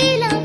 திலம்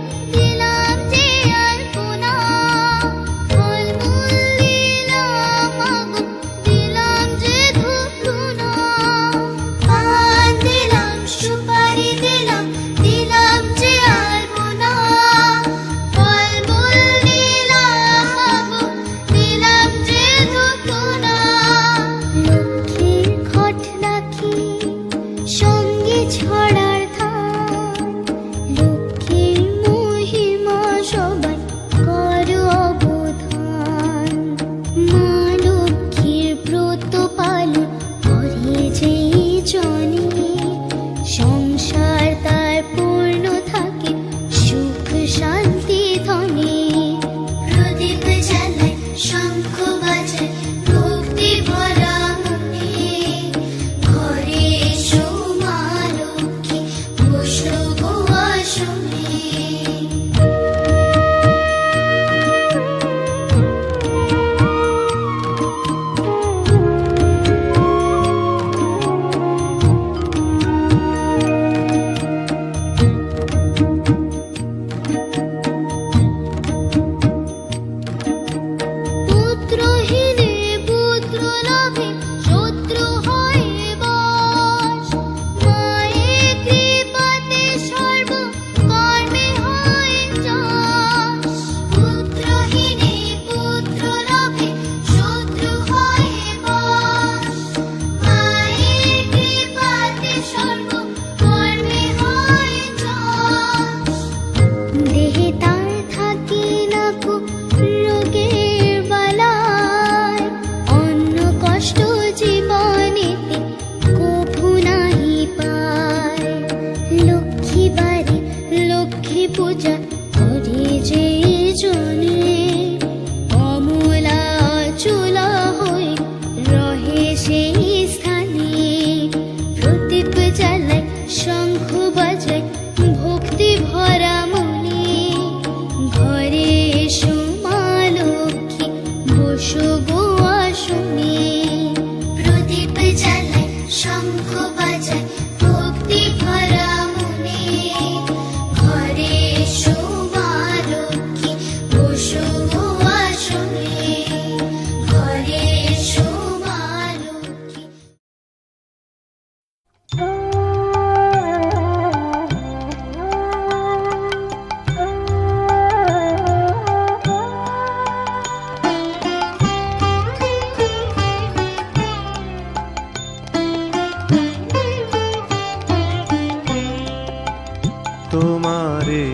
তোমারে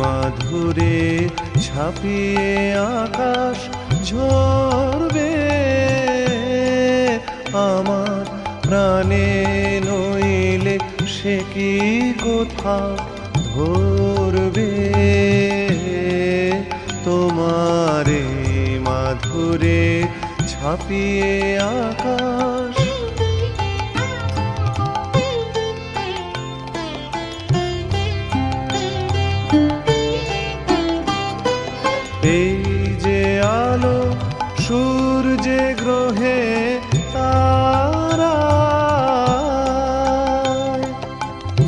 মাধুরে ছাপিয়ে আকাশ ঝরবে। আমার প্রাণে নইলে সে কি কোথা ধরবে তোমারে মাধুরে ছাপিয়ে আকাশ যে গ্রহে তারা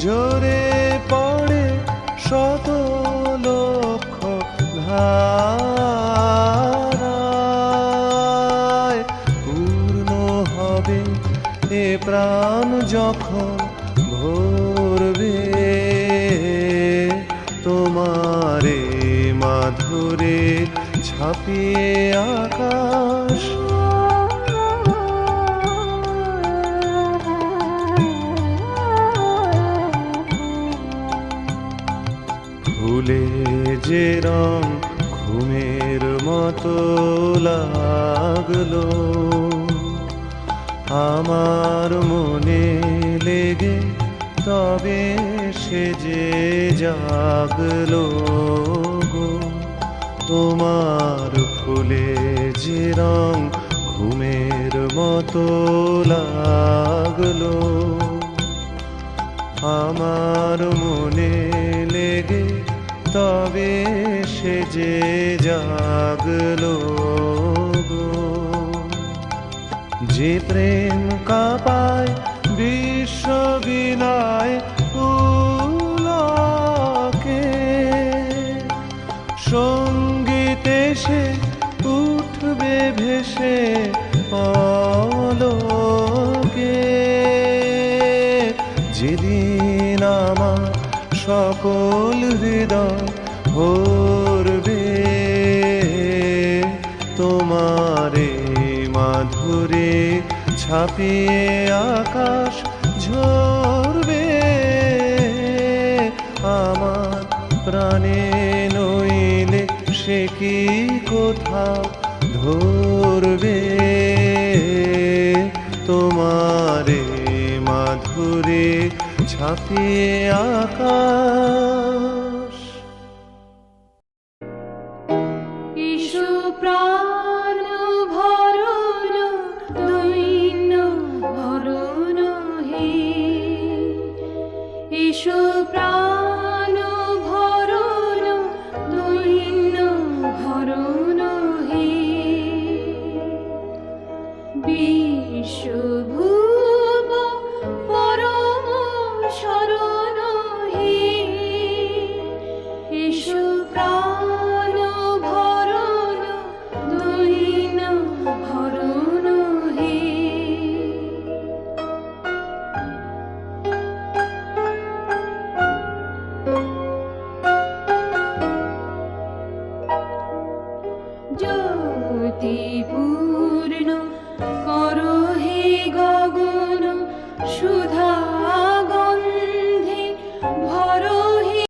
ঝরে পড়ে শত লক্ষ ধারায় পূর্ণ হবে এ প্রাণ যখন ছাপিয়ে আকাশ। ভুলে যে রং ঘুমের মতো লাগল, আমার মনে লেগে তবে সে যে জাগলো। তোমার ফুলে যে রং ঘুমের মতো লাগল। আমার মনে লেগে তবে সে যে জাগলো যে প্রেম কাপায় বিশ্ব সঙ্গীতে উঠবে ভেসে পলকে যেদিন আমার সকল হৃদয় ভরবে, তোমারে মাধুরে ছাপিয়ে আকাশ ঝরবে। আমার প্রাণে সে কি কোথাও ধরবে? তোমারে মাধুরে ছাপিয়ে আকাশ। ইসু প্রাণ ভরণ দৈন্য ভরণ হে। ইসু প্রাণ